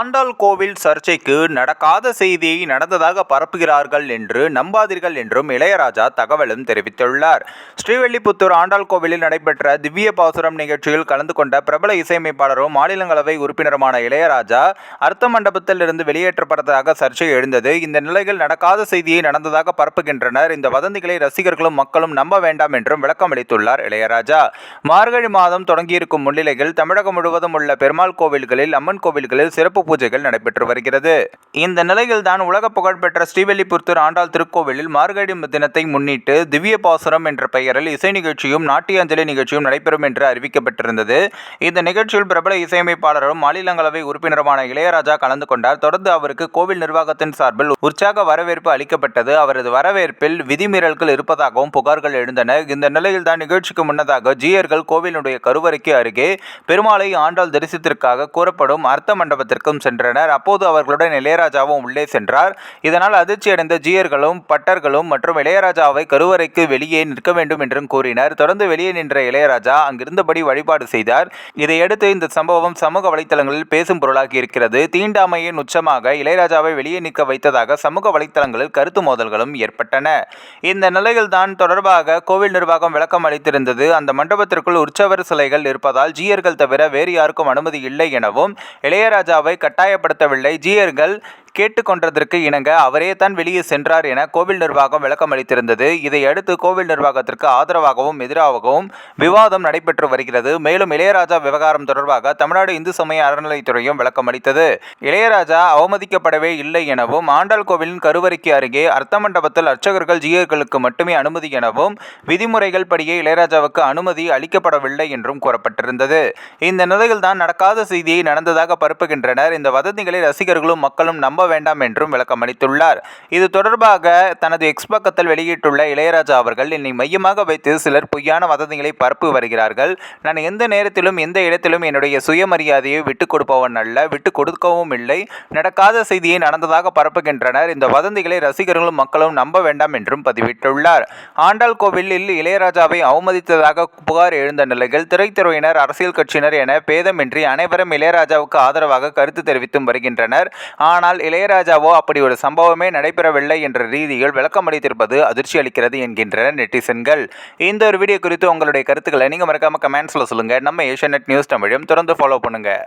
ஆண்டாள் கோவில் சர்ச்சைக்கு நடக்காத செய்தியை நடந்ததாக பரப்புகிறார்கள் என்று நம்பாதீர்கள் என்றும் இளையராஜா தகவலும் தெரிவித்துள்ளார். ஸ்ரீவெல்லிபுத்தூர் ஆண்டாள் கோவிலில் நடைபெற்ற திவ்ய பாசுரம் நிகழ்ச்சியில் கலந்து கொண்ட பிரபல இசையமைப்பாளரும் மாநிலங்களவை உறுப்பினருமான இளையராஜா அர்த்த மண்டபத்தில் இருந்து வெளியேற்றப்பட்டதாக சர்ச்சை எழுந்தது. இந்த நிலையில் நடக்காத செய்தியை நடந்ததாக பரப்புகின்றனர். இந்த வதந்திகளை ரசிகர்களும் மக்களும் நம்ப வேண்டாம் என்றும் விளக்கம் அளித்துள்ளார் இளையராஜா. மார்கழி மாதம் தொடங்கியிருக்கும் முன்னிலையில் தமிழகம் முழுவதும் உள்ள பெருமாள் கோவில்களில் அம்மன் கோவில்களில் சிறப்பு பூஜைகள் நடைபெற்று வருகிறது. இந்த நிலையில் தான் உலக புகழ்பெற்ற ஸ்ரீவெல்லிபுத்தூர் ஆண்டாள் திருக்கோவிலில் மார்கழி தினத்தை முன்னிட்டு திவ்ய பாசுரம் என்ற பெயரில் இசை நிகழ்ச்சியும் நாட்டியாஞ்சலி நிகழ்ச்சியும் நடைபெறும் என்று அறிவிக்கப்பட்டிருந்தது. இந்த நிகழ்ச்சியில் பிரபல இசையமைப்பாளரும் மாநிலங்களவை உறுப்பினருமான இளையராஜா கலந்து கொண்டார். தொடர்ந்து அவருக்கு கோவில் நிர்வாகத்தின் சார்பில் உற்சாக வரவேற்பு அளிக்கப்பட்டது. அவரது வரவேற்பில் விதிமீறல்கள் இருப்பதாகவும் புகார்கள் எழுந்தன. இந்த நிலையில் தான் நிகழ்ச்சிக்கு முன்னதாக ஜீயர்கள் கோவிலுடைய கருவறைக்கு அருகே பெருமாளை ஆண்டாள் தரிசனத்திற்காக கூறப்படும் அர்த்த மண்டபத்திற்கு மண்டபத்திற்கும் சென்றனர். அப்போது அவர்களுடன் இளையராஜாவும் உள்ளே சென்றார். இதனால் அதிர்ச்சியடைந்த ஜீயர்களும் பட்டர்களும் மற்றும் இளையராஜாவை கருவறைக்கு வெளியே நிற்க வேண்டும் என்றும் கூறினர். தொடர்ந்து வெளியே நின்ற இளையராஜா அங்கிருந்தபடி வழிபாடு செய்தார். இதையடுத்து இந்த சம்பவம் சமூக வலைத்தளங்களில் பேசும் பொருளாகி இருக்கிறது. தீண்டாமையின் உச்சமாக இளையராஜாவை வெளியே நிற்க வைத்ததாக சமூக வலைத்தளங்களில் கருத்து மோதல்களும் ஏற்பட்டன. இந்த நிலையில்தான் தொடர்பாக கோவில் நிர்வாகம் விளக்கம் அளித்திருந்தது. அந்த மண்டபத்திற்குள் உற்சவர் சிலைகள் இருப்பதால் ஜீயர்கள் தவிர வேறு யாருக்கும் அனுமதி இல்லை எனவும் இளையராஜாவை கட்டாயப்படுத்தவில்லை. ஜீயர்கள் கேட்டுக்கொண்டதற்கு இணங்க அவரே தான் வெளியே சென்றார் என கோவில் நிர்வாகம் விளக்கம் அளித்திருந்தது. இதையடுத்து கோவில் நிர்வாகத்திற்கு ஆதரவாகவும் எதிராகவும் விவாதம் நடைபெற்று வருகிறது. மேலும் இளையராஜா விவகாரம் தொடர்பாக தமிழ்நாடு இந்து சமய அறநிலைத்துறையும் விளக்கம் அளித்தது. இளையராஜா அவமதிக்கப்படவே இல்லை எனவும் ஆண்டாள் கோவிலின் கருவறைக்கு அருகே அர்த்த மண்டபத்தில் அர்ச்சகர்கள் ஜீயர்களுக்கு மட்டுமே அனுமதி எனவும் விதிமுறைகள் படியே இளையராஜாவுக்கு அனுமதி அளிக்கப்படவில்லை என்றும் கூறப்பட்டிருந்தது. இந்த நிலையில் தான் நடக்காத செய்தியை நடந்ததாக பரப்புகின்றனர். இந்த வதந்திகளை ரசிகர்களும் மக்களும் நம்ப வேண்டாம் என்றும் விளக்கமளித்துள்ளார் இது தொடர்பாக தனது எக்ஸ் பக்கத்தில் வெளியிட்டுள்ள இளையராஜா அவர்கள் என்னை மையமாக வைத்து சிலர் பொய்யான வதந்திகளை பரப்பி வருகிறார்கள். நான் எந்த நேரத்திலும் எந்த இடத்திலும் என்னுடைய சுயமரியாதையை விட்டுக் கொடுப்பவன் அல்ல விட்டுக் கொடுக்கவும் இல்லை. நடக்காத செய்தியை நடந்ததாக பரப்புகின்றனர். இந்த வதந்திகளை ரசிகர்களும் மக்களும் நம்ப வேண்டாம் என்றும் பதிவிட்டுள்ளார். ஆண்டாள் கோவிலில் இளையராஜாவை அவமதித்ததாக புகார் எழுந்த நிலையில் திரைத்துறையினர் அரசியல் கட்சியினர் என பேதமின்றி அனைவரும் இளையராஜாவுக்கு ஆதரவாக கருத்து தெரிவித்தும் வருகின்றனர். ஆனால் இளையராஜாவோ அப்படி ஒரு சம்பவமே நடைபெறவில்லை என்ற ரீதியில் விளக்கமளித்திருப்பது அதிர்ச்சி அளிக்கிறது என்கின்ற நெட்டிசன்கள். இந்த ஒரு வீடியோ குறித்து உங்களுடைய கருத்துக்களை நீங்கள் மறக்காம கமெண்ட்ஸில் சொல்லுங்கள் நம்ம ஏஷியா நியூஸ் தமிழையும் தொடர்ந்து ஃபாலோ பண்ணுங்கள்